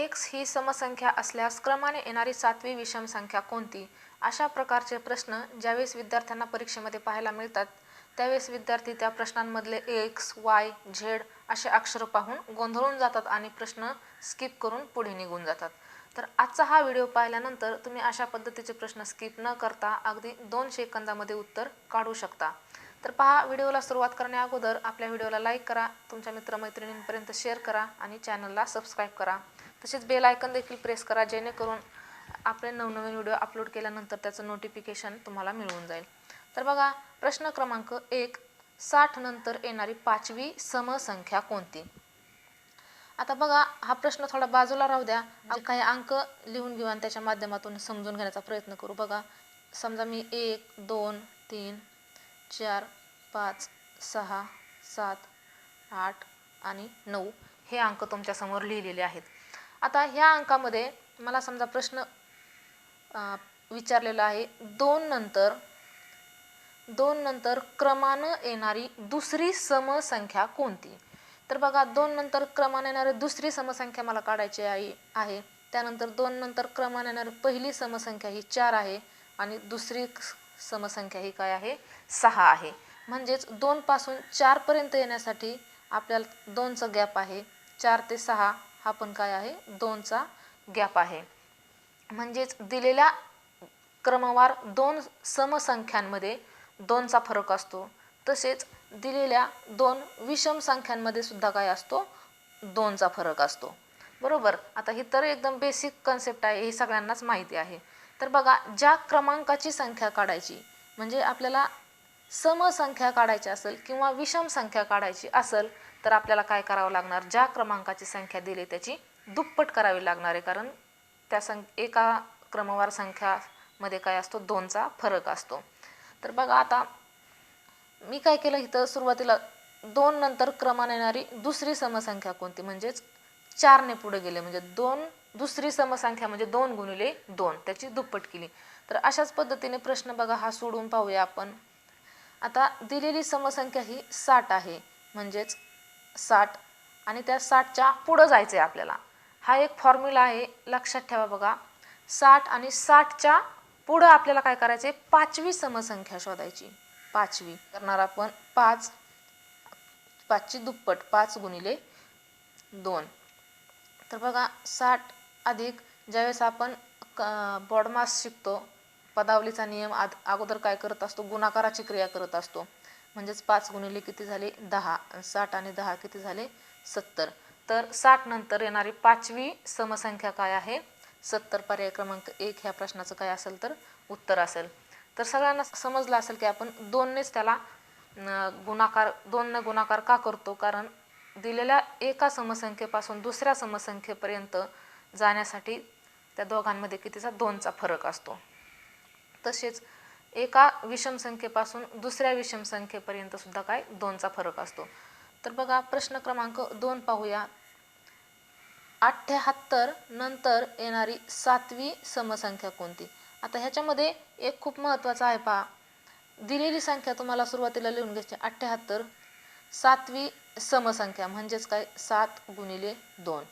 X ही समसंख्या असल्यास क्रमाने येणारी सातवी विषम संख्या कोणती? अशा प्रकारचे प्रश्न ज्यावेळेस विद्यार्थ्यांना परीक्षेमध्ये पाहायला मिळतात त्यावेळेस विद्यार्थी त्या प्रश्नांमधले एक्स वाय झेड असे अक्षर पाहून गोंधळून जातात आणि प्रश्न स्किप करून पुढे निघून जातात. तर आजचा हा व्हिडिओ पाहिल्यानंतर तुम्ही अशा पद्धतीचे प्रश्न स्किप न करता अगदी दोन सेकंदामध्ये उत्तर काढू शकता. तर पहा व्हिडिओला सुरुवात करण्या अगोदर आपल्या व्हिडिओला लाईक करा तुमच्या मित्रमैत्रिणींपर्यंत शेअर करा आणि चॅनलला सबस्क्राईब करा. तसेच बेल आयकन देखील प्रेस करा जेणेकरून आपले नवनवीन व्हिडिओ अपलोड केल्यानंतर त्याचं नोटिफिकेशन तुम्हाला मिळून जाईल. तर बघा प्रश्न क्रमांक एक साठ नंतर येणारी पाचवी समसंख्या कोणती? आता बघा हा प्रश्न थोडा बाजूला राहू द्या. आपण काही अंक लिहून घेऊ आणि त्याच्या माध्यमातून समजून घेण्याचा प्रयत्न करू. बघा समजा मी एक दोन तीन चार पाच सहा सात आठ आणि नऊ हे अंक तुमच्यासमोर लिहिलेले आहेत. आता ह्या अंकामध्ये मला समजा प्रश्न विचारलेला आहे. दोन नंतर दोन नंतर क्रमानं येणारी दुसरी समसंख्या कोणती? तर बघा दोन नंतर क्रमानं येणारी दुसरी समसंख्या मला काढायची आहे आहे. त्यानंतर दोन नंतर क्रमानं येणारी पहिली समसंख्या ही चार आहे आणि दुसरी समसंख्या ही काय आहे? सहा आहे. म्हणजेच दोनपासून चारपर्यंत येण्यासाठी आपल्याला दोनचं गॅप आहे. चार ते सहा हा पण काय आहे? दोनचा गॅप आहे. म्हणजेच दिलेल्या क्रमवार दोन समसंख्यांमध्ये दोनचा फरक असतो. तसेच दिलेल्या दोन विषम संख्यांमध्ये सुद्धा काय असतो? दोनचा फरक असतो. बरोबर? आता ही तर एकदम बेसिक कन्सेप्ट आहे ही सगळ्यांनाच माहिती आहे. तर बघा ज्या क्रमांकाची संख्या काढायची म्हणजे आपल्याला समसंख्या काढायची असेल किंवा विषम संख्या काढायची असेल तर आपल्याला काय करावं लागणार? ज्या क्रमांकाची संख्या दिली त्याची दुप्पट करावी लागणार आहे. कारण त्या सं एका क्रमवार संख्यामध्ये काय असतो? दोनचा फरक असतो. तर बघा आता मी काय केलं? इथं सुरुवातीला दोन नंतर क्रमाने येणारी दुसरी समसंख्या कोणती? म्हणजेच चारने पुढे गेले. म्हणजे दोन दुसरी समसंख्या म्हणजे दोन गुणिले दोन. त्याची दुप्पट केली. तर अशाच पद्धतीने प्रश्न बघा हा सोडून पाहूया आपण. आता दिलेली समसंख्या ही साठ आहे. म्हणजेच साठ आणि त्या साठच्या पुढं जायचं आहे आपल्याला. हा एक फॉर्म्युला आहे लक्षात ठेवा बघा. साठ आणि साठच्या पुढं आपल्याला काय करायचं आहे पाचवी समसंख्या शोधायची. पाचवी. करणार आपण पाच पाचची दुप्पट पाच गुणिले दोन. तर बघा साठ अधिक ज्यावेळेस आपण बॉडमास शिकतो पदावलीचा नियम आद अगोदर काय करत असतो? गुणाकाराची क्रिया करत असतो. म्हणजेच पाच गुणिले किती झाले? दहा. साठ आणि दहा किती झाले? सत्तर. तर साठ नंतर येणारी पाचवी समसंख्या काय आहे? सत्तर पर्याय क्रमांक एक ह्या प्रश्नाचं काय असेल तर उत्तर असेल. तर सगळ्यांना समजलं असेल की आपण दोननेच त्याला गुणाकार दोनने गुणाकार का करतो? कारण दिलेल्या एका समसंख्येपासून दुसऱ्या समसंख्येपर्यंत जाण्यासाठी त्या दोघांमध्ये कितीचा? दोनचा फरक असतो. तसेच एका विषम संख्येपासून दुसऱ्या विषम संख्येपर्यंत सुद्धा काय? दोनचा फरक असतो. तर बघा प्रश्न क्रमांक दोन पाहूया. अठ्ठ्याहत्तर नंतर येणारी सातवी समसंख्या कोणती? आता ह्याच्यामध्ये एक खूप महत्त्वाचा आहे पहा. दिलेली संख्या तुम्हाला सुरुवातीला लिहून घ्यायची अठ्ठ्याहत्तर सातवी समसंख्या म्हणजेच काय? सात गुणिले दोन.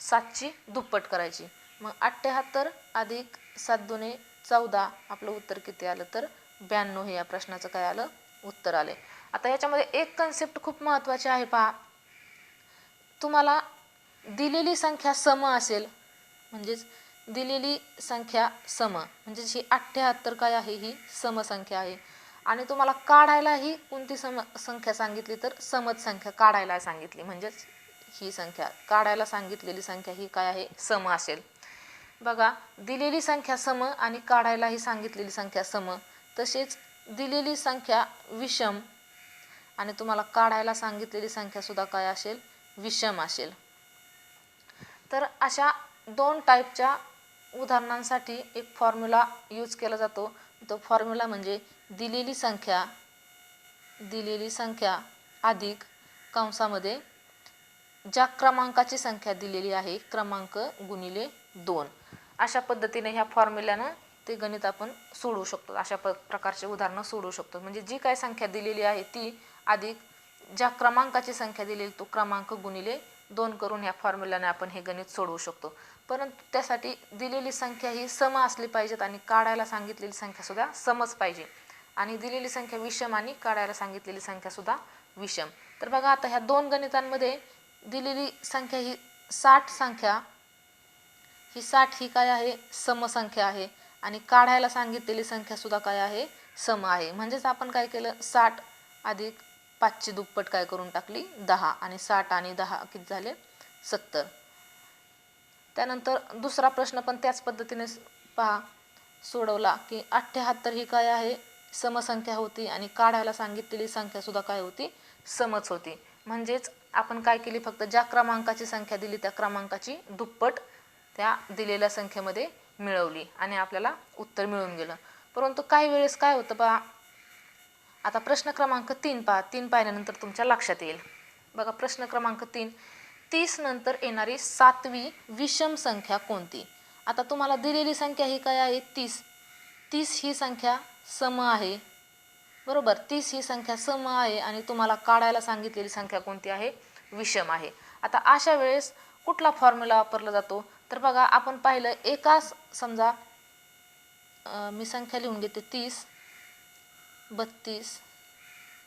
सातची दुप्पट करायची. मग अठ्ठ्याहत्तर अधिक सात दुने चौदा आपलं उत्तर किती आलं तर ब्याण्णव हे या प्रश्नाचं काय आलं? उत्तर आले आता याच्यामध्ये एक कन्सेप्ट खूप महत्त्वाची आहे पहा. तुम्हाला दिलेली संख्या सम असेल म्हणजेच दिलेली संख्या सम म्हणजेच ही अठ्ठ्याहत्तर काय आहे? ही समसंख्या आहे. आणि तुम्हाला काढायला ही कोणती सम संख्या सांगितली तर समज संख्या काढायला सांगितली म्हणजेच ही संख्या काढायला सांगितलेली संख्या ही काय आहे? सम असेल. बघा दिलेली संख्या सम आणि काढायलाही सांगितलेली संख्या सम. तसेच दिलेली संख्या विषम आणि तुम्हाला काढायला सांगितलेली संख्या सुद्धा काय असेल? विषम असेल. तर अशा दोन टाईपच्या उदाहरणांसाठी एक फॉर्म्युला यूज केला जातो. तो फॉर्म्युला म्हणजे दिलेली संख्या दिलेली संख्या अधिक कंसामध्ये ज्या क्रमांकाची संख्या दिलेली आहे क्रमांक गुणिले दोन. अशा पद्धतीने ह्या फॉर्म्युल्यानं ते गणित आपण सोडवू शकतो. अशा प प्रकारचे उदाहरणं सोडवू शकतो. म्हणजे जी काय संख्या दिलेली आहे ती अधिक ज्या क्रमांकाची संख्या दिलेली तो क्रमांक गुणिले दोन करून ह्या फॉर्म्युलाने आपण हे गणित सोडवू शकतो. परंतु त्यासाठी दिलेली संख्या ही सम असली पाहिजेत आणि काढायला सांगितलेली संख्यासुद्धा समच पाहिजे. आणि दिलेली संख्या विषम आणि काढायला सांगितलेली संख्यासुद्धा विषम. तर बघा आता ह्या दोन गणितांमध्ये दिलेली संख्या ही साठ संख्या ही साठ ही काय आहे? समसंख्या आहे. आणि काढायला सांगितलेली संख्यासुद्धा काय आहे? सम आहे. म्हणजेच आपण काय केलं? साठ अधिक पाचची दुप्पट काय करून टाकली? दहा. आणि साठ आणि दहा किती झाले? सत्तर. त्यानंतर दुसरा प्रश्न पण त्याच पद्धतीने पहा. सोडवला की अठ्ठ्याहत्तर ही काय आहे? समसंख्या होती आणि काढायला सांगितलेली संख्यासुद्धा काय होती? समच होती. म्हणजेच आपण काय केली? फक्त ज्या क्रमांकाची संख्या दिली त्या क्रमांकाची दुप्पट त्या दिलेल्या संख्येमध्ये मिळवली आणि आपल्याला उत्तर मिळून गेलं. परंतु काही वेळेस काय होतं पहा आता प्रश्न क्रमांक तीन पहा. तीन पाहिल्यानंतर तुमच्या लक्षात येईल. बघा प्रश्न क्रमांक तीन. तीस नंतर येणारी सातवी विषम संख्या कोणती? आता तुम्हाला दिलेली संख्या ही काय आहे? तीस. तीस ही संख्या सम आहे. बरोबर? तीस ही संख्या सम आहे आणि तुम्हाला काढायला सांगितलेली संख्या कोणती आहे? विषम आहे. आता अशा वेळेस कुठला फॉर्म्युला वापरला जातो? तर बघा आपण पाहिलं एकाच समजा मी संख्या लिहून घेते. तीस बत्तीस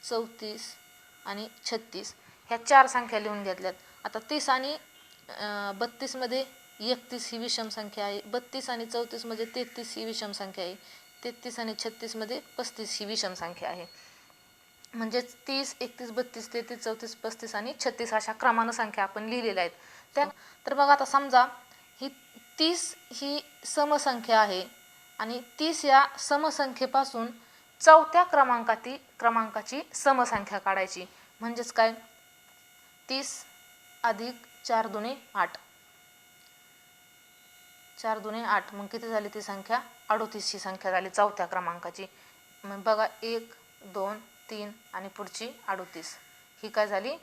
चौतीस आणि छत्तीस. ह्या चार संख्या लिहून घेतल्यात. आता तीस आणि बत्तीसमध्ये एकतीस ही विषम संख्या आहे. बत्तीस आणि चौतीसमध्ये म्हणजे तेहतीस ही विषम संख्या आहे. तेहतीस आणि छत्तीसमध्ये पस्तीस ही विषम संख्या आहे. म्हणजेच तीस एकतीस बत्तीस तेहतीस चौतीस पस्तीस आणि छत्तीस अशा क्रमानं संख्या आपण लिहिलेल्या आहेत. त्या तर बघा आता समजा तीस ही समसंख्या आहे आणि तीस या समसंख्येपासून चौथ्या क्रमांकाती क्रमांकाची समसंख्या काढायची. म्हणजेच काय? तीस अधिक चार दुने आठ. चार दुने आठ. मग किती झाली ती संख्या? अडोतीसची संख्या झाली चौथ्या क्रमांकाची. मग बघा एक दोन तीन आणि पुढची अडोतीस. ही काय झाली?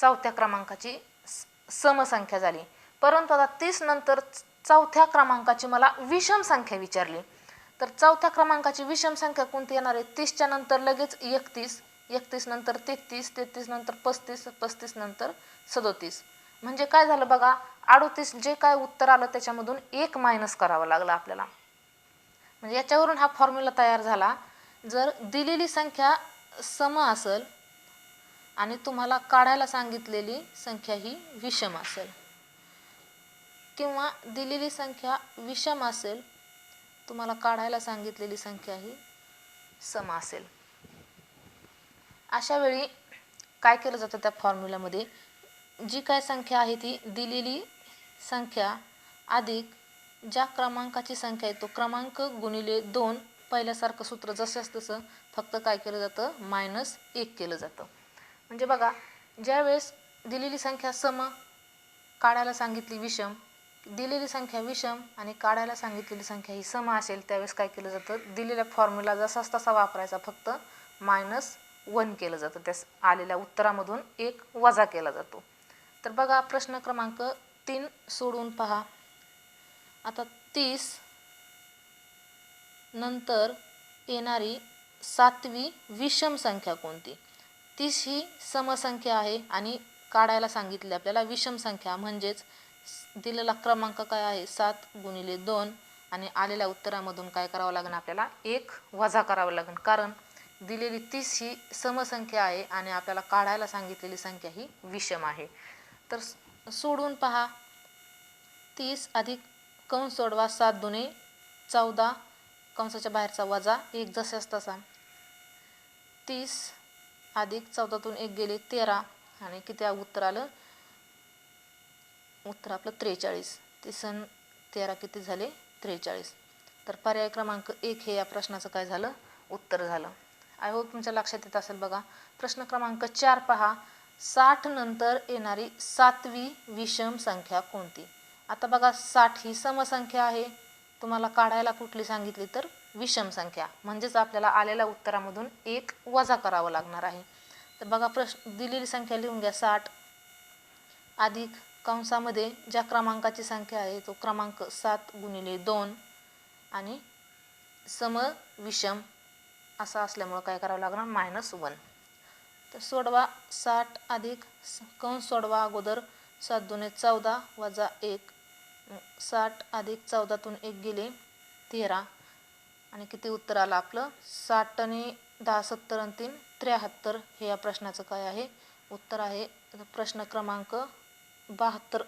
चौथ्या क्रमांकाची स- समसंख्या झाली. परंतु आता तीस नंतर चौथ्या क्रमांकाची मला विषम संख्या विचारली. तर चौथ्या क्रमांकाची विषम संख्या कोणती येणार आहे? तीसच्या नंतर लगेच एकतीस एकतीस नंतर तेहतीस तेहतीस नंतर पस्तीस पस्तीस नंतर सदोतीस. म्हणजे काय झालं बघा अडोतीस जे काय उत्तर आलं त्याच्यामधून एक मायनस करावं लागलं आपल्याला. म्हणजे याच्यावरून हा फॉर्म्युला तयार झाला. जर दिलेली संख्या सम असेल आणि तुम्हाला काढायला सांगितलेली संख्या ही विषम असेल. किंवा दिलेली संख्या विषम असेल तुम्हाला काढायला सांगितलेली संख्या ही सम असेल. अशा वेळी काय केलं जातं त्या फॉर्म्युल्यामध्ये जी काय संख्या आहे ती दिलेली संख्या अधिक ज्या क्रमांकाची संख्या आहे तो क्रमांक गुणिले दोन पहिल्यासारखं सूत्र जसंच तसं फक्त काय केलं जातं? मायनस एक केलं जातं. म्हणजे बघा ज्यावेळेस दिलेली संख्या सम काढायला सांगितली विषम दिलेली संख्या विषम आणि काढायला सांगितलेली संख्या ही सम असेल त्यावेळेस काय केलं जातं? दिलेल्या फॉर्म्युला जसाच तसा वापरायचा फक्त मायनस वन केलं जातं. त्या आलेल्या उत्तरामधून एक वजा केला जातो. तर बघा प्रश्न क्रमांक तीन सोडून पहा. आता तीस नंतर येणारी सातवी विषम संख्या कोणती? तीस ही समसंख्या आहे आणि काढायला सांगितली आपल्याला विषम संख्या म्हणजेच दिलेला क्रमांक काय आहे? सात गुणिले दोन. आणि आलेल्या उत्तरामधून काय करावं लागेल आपल्याला? एक वजा करावं लागेल. कारण दिलेली तीस ही समसंख्या आहे आणि आपल्याला काढायला सांगितलेली संख्या ही विषम आहे. तर सोडून पहा. तीस अधिक कंस सोडवा सात दुने चौदा. कंसाच्या बाहेरचा वजा एक जसाच तसा. तीस अधिक चौदातून एक गेले तेरा. आणि किती उत्तर आलं? उत्तर आपलं त्रेचाळीस. ते सन तेरा किती झाले? त्रेचाळीस. तर पर्याय क्रमांक एक हे या प्रश्नाचं काय झालं? उत्तर झालं. आय होप तुमच्या लक्षात येत असेल बघा. प्रश्न क्रमांक चार पहा. साठ नंतर येणारी सातवी विषम संख्या कोणती? आता बघा साठ ही समसंख्या आहे. तुम्हाला काढायला कुठली सांगितली तर विषम संख्या. म्हणजेच आपल्याला आलेल्या उत्तरामधून एक वजा करावं लागणार आहे. तर बघा प्रश्न दिलेली संख्या लिहून घ्या साठ. अधिक कंसामध्ये ज्या क्रमांकाची संख्या आहे तो क्रमांक सात गुणिले दोन आणि सम विषम असा असल्यामुळं काय करावं लागणार? Minus one. तर सोडवा साठ अधिक स- कंस सोडवा अगोदर सात दोने चौदा वजा एक. साठ अधिक चौदातून एक गेले तेरा. आणि किती उत्तर आलं आपलं? साठ आणि दहा सत्तर आणि तीन त्र्याहत्तर. हे या प्रश्नाचं काय आहे? उत्तर आहे प्रश्न क्रमांक बहात्तर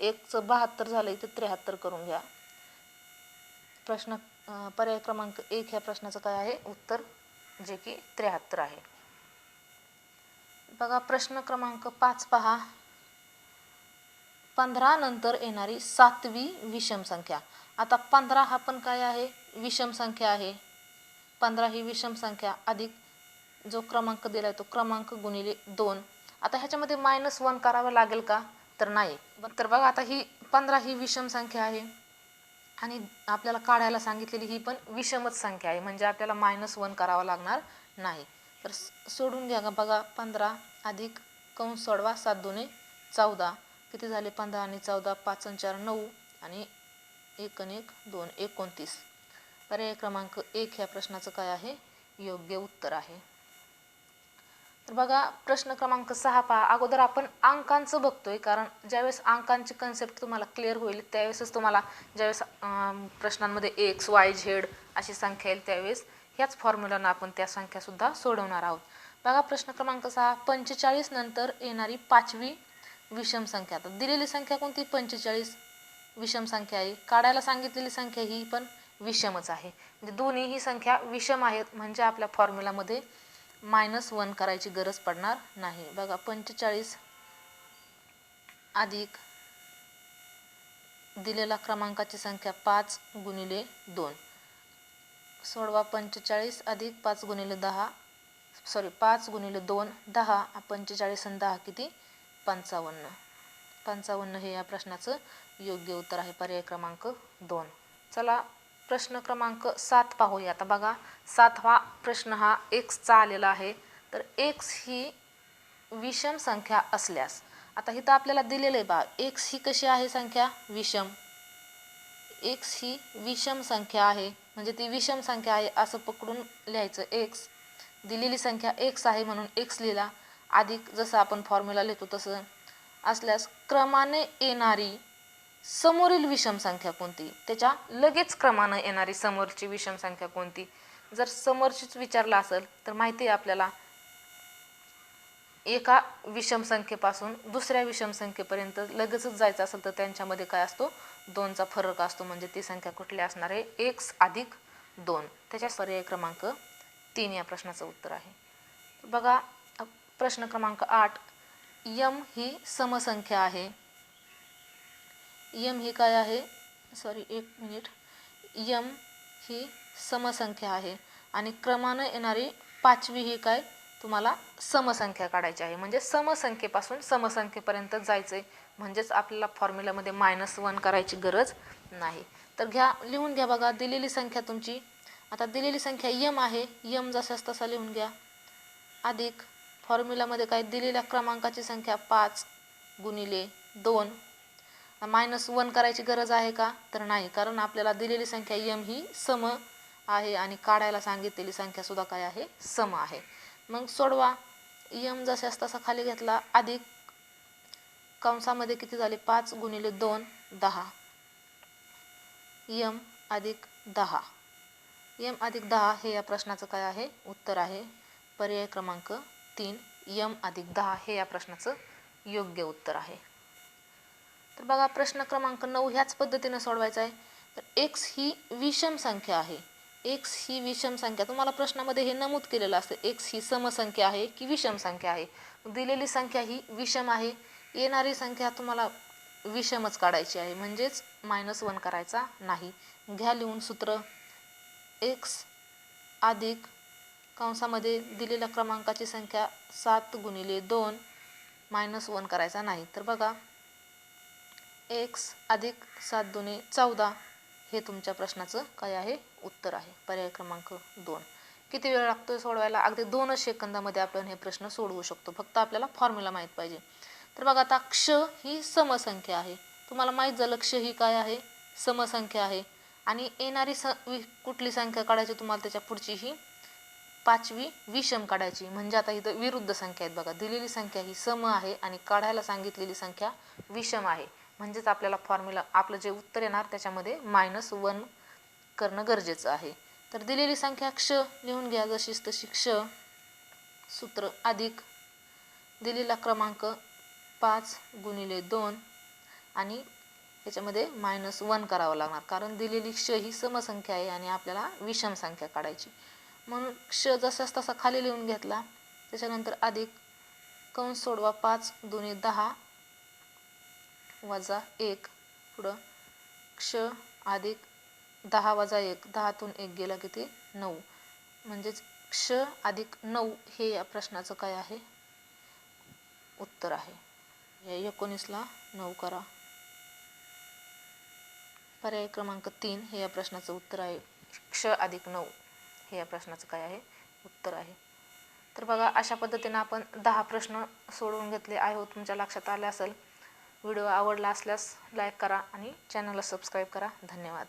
एकचं बहात्तर झालं इथं त्र्याहत्तर करून घ्या. प्रश्न पर्याय क्रमांक एक ह्या प्रश्नाचं काय आहे? उत्तर जे की त्र्याहत्तर आहे. बघा प्रश्न क्रमांक पाच पहा. पंधरा नंतर येणारी सातवी विषम संख्या. आता पंधरा हा पण काय आहे? विषम संख्या आहे. पंधरा ही विषम संख्या अधिक जो क्रमांक दिला आहे तो क्रमांक गुणिले दोन. आता ह्याच्यामध्ये मायनस वन करावं लागेल का? तर नाही. तर बघा आता ही पंधरा ही विषम संख्या आहे. आणि आपल्याला काढायला सांगितलेली ही पण विषमच संख्या आहे. म्हणजे आपल्याला मायनस वन करावा लागणार नाही. तर सोडून घ्या बघा पंधरा अधिक कंस सोडवा सात दोने चौदा. किती झाले पंधरा आणि चौदा? पाच आणि चार नऊ. आणि एक आणि एक दोन एकोणतीस. पर्याय क्रमांक एक ह्या प्रश्नाचं काय आहे? योग्य उत्तर आहे. तर बघा प्रश्न क्रमांक सहा पहा. अगोदर आपण अंकांचं बघतोय कारण ज्यावेळेस अंकांची कन्सेप्ट तुम्हाला क्लिअर होईल त्यावेळेसच तुम्हाला ज्यावेळेस प्रश्नांमध्ये एक्स वाय झेड अशी संख्या येईल त्यावेळेस ह्याच फॉर्म्युलानं आपण त्या संख्यासुद्धा सोडवणार आहोत. बघा प्रश्न क्रमांक सहा. पंचेचाळीस नंतर येणारी पाचवी विषम संख्या. तर दिलेली संख्या कोणती? पंचेचाळीस विषम संख्या आहे. काढायला सांगितलेली संख्या ही पण विषमच आहे. म्हणजे दोन्ही ही संख्या विषम आहेत म्हणजे आपल्या फॉर्म्युलामध्ये मायनस वन करायची गरज पडणार नाही. बघा पंचेचाळीस अधिक दिलेला क्रमांकाची संख्या पाच गुणिले दोन. सोळवा पंचेचाळीस अधिक पाच गुणिले दहा. सॉरी पाच गुणिले दोन दहा. पंचेचाळीस आणि दहा किती? पंचावन्न. पंचावन्न हे या प्रश्नाचं योग्य उत्तर आहे. पर्याय क्रमांक दोन. चला प्रश्न क्रमांक सात पाहूया. आता बघा सातवा प्रश्न हा एक्सचा आलेला आहे. तर एक्स ही विषम संख्या असल्यास आता इथं आपल्याला दिलेलं आहे बा एक्स ही कशी आहे संख्या? विषम. एक्स ही विषम संख्या आहे. म्हणजे ती विषम संख्या आहे असं पकडून लिहायचं एक्स दिलेली संख्या एक्स आहे म्हणून एक्स लिहिला. अधिक जसं आपण फॉर्म्युला लिहितो तसं. असल्यास क्रमाने येणारी समोरील विषम संख्या कोणती? त्याच्या लगेच क्रमानं येणारी समोरची विषम संख्या कोणती? जर समोरचीच विचारलं असेल तर माहिती आहे आपल्याला एका विषम संख्येपासून दुसऱ्या विषम संख्येपर्यंत लगेचच जायचं असेल तर त्यांच्यामध्ये काय असतो? दोनचा फरक असतो म्हणजे ती संख्या कुठली असणार आहे? एक्स अधिक दोन. त्याच्या पर्याय क्रमांक तीन या प्रश्नाचं उत्तर आहे. बघा प्रश्न क्रमांक आठ यम ही समसंख्या आहे. यम ही काय आहे? सॉरी एक मिनिट यम ही समसंख्या आहे. आणि क्रमानं येणारी पाचवी ही काय? तुम्हाला समसंख्या काढायची आहे. म्हणजे समसंख्येपासून समसंख्येपर्यंत जायचं आहे म्हणजेच आपल्याला फॉर्म्युल्यामध्ये मायनस वन करायची गरज नाही. तर घ्या लिहून घ्या बघा दिलेली संख्या तुमची. आता दिलेली संख्या यम आहे. यम जसाच तसा लिहून घ्या. अधिक फॉर्म्युलामध्ये काय? दिलेल्या क्रमांकाची संख्या पाच गुणिले दोन. मायनस वन करायची गरज आहे का? तर नाही कारण आपल्याला दिलेली संख्या यम ही सम आहे आणि काढायला सांगितलेली संख्यासुद्धा काय आहे? सम आहे. मग सोडवा यम जशास तसा खाली घेतला. अधिक कंसामध्ये किती झाले? पाच गुणिले दोन दहा. यम अधिक दहा. यम अधिक दहा हे या प्रश्नाचं काय आहे? उत्तर आहे. पर्याय क्रमांक तीन. यम अधिक दहा हे या प्रश्नाचं योग्य उत्तर आहे. तर बघा प्रश्न क्रमांक नऊ ह्याच पद्धतीनं सोडवायचा आहे. तर एक्स ही विषम संख्या आहे. एक्स ही विषम संख्या. तुम्हाला प्रश्नामध्ये हे नमूद केलेलं असतं. एक्स ही समसंख्या आहे की विषम संख्या आहे? दिलेली संख्या ही विषम आहे. येणारी संख्या तुम्हाला विषमच काढायची आहे. म्हणजेच मायनस वन करायचा नाही. घ्या लिहून सूत्र. एक्स अधिक कंसामध्ये दिलेल्या क्रमांकाची संख्या सात गुणिले दोन मायनस वन करायचा नाही. तर बघा एक्स अधिक सात दोन्ही चौदा हे तुमच्या प्रश्नाचं काय आहे? उत्तर आहे. पर्याय क्रमांक दोन. किती वेळ लागतो सोडवायला? अगदी दोनच सेकंदामध्ये आपण हे प्रश्न सोडवू शकतो. फक्त आपल्याला फॉर्म्युला माहीत पाहिजे. तर बघा आता क्ष ही समसंख्या आहे. तुम्हाला माहीत झालं क्ष ही काय आहे? समसंख्या आहे. आणि येणारी स वि- कुठली संख्या काढायची तुम्हाला? त्याच्या पुढची ही पाचवी विषम काढायची. म्हणजे आता इथं विरुद्ध संख्या आहेत बघा. दिलेली संख्या ही सम आहे आणि काढायला सांगितलेली संख्या विषम आहे. म्हणजेच आपल्याला फॉर्म्युला आपलं जे उत्तर येणार त्याच्यामध्ये मायनस वन करणं गरजेचं आहे. तर दिलेली संख्या क्ष लिहून घ्या जशीच तशी क्ष सूत्र अधिक. दिलेला क्रमांक पाच गुणिले दोन. आणि याच्यामध्ये मायनस वन करावं लागणार. कारण दिलेली क्ष ही समसंख्या आहे आणि आपल्याला विषम संख्या काढायची. म्हणून क्ष जसाच तसा खाली लिहून घेतला. त्याच्यानंतर अधिक. कंस सोडवा पाच दोन्ही दहा. वजा एक. पुढं क्ष अधिक दहा वजा एक. दहातून एक गेला किती? नऊ. म्हणजेच क्ष अधिक नऊ हे या प्रश्नाचं काय आहे? उत्तर आहे. या एकोणीसला नऊ करा. पर्याय क्रमांक तीन हे या प्रश्नाचं उत्तर आहे. क्ष अधिक नऊ हे या प्रश्नाचं काय आहे? उत्तर आहे. तर बघा अशा पद्धतीनं आपण दहा प्रश्न सोडवून घेतले. आहोत हो तुमच्या लक्षात आले असेल. व्हिडिओ आवडला असल्यास लाईक करा आणि चॅनलला सबस्क्राईब करा. धन्यवाद.